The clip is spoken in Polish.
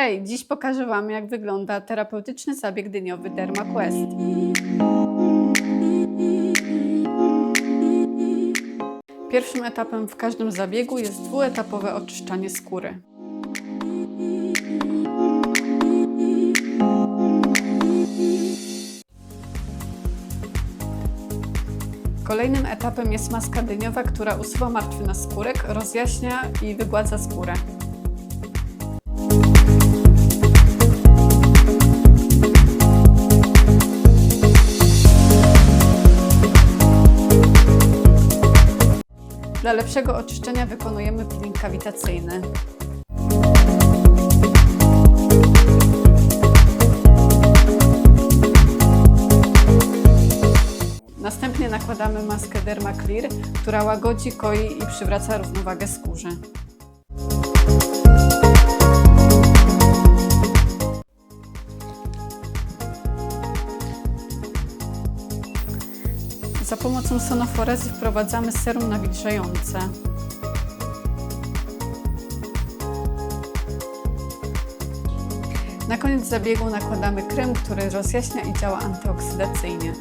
Hej, dziś pokażę Wam, jak wygląda terapeutyczny zabieg dyniowy DermaQuest. Pierwszym etapem w każdym zabiegu jest dwuetapowe oczyszczanie skóry. Kolejnym etapem jest maska dyniowa, która usuwa martwy naskórek, rozjaśnia i wygładza skórę. Dla lepszego oczyszczenia wykonujemy peeling kawitacyjny. Następnie nakładamy maskę Derma Clear, która łagodzi, koi i przywraca równowagę skórze. Za pomocą sonoforezy wprowadzamy serum nawilżające. Na koniec zabiegu nakładamy krem, który rozjaśnia i działa antyoksydacyjnie.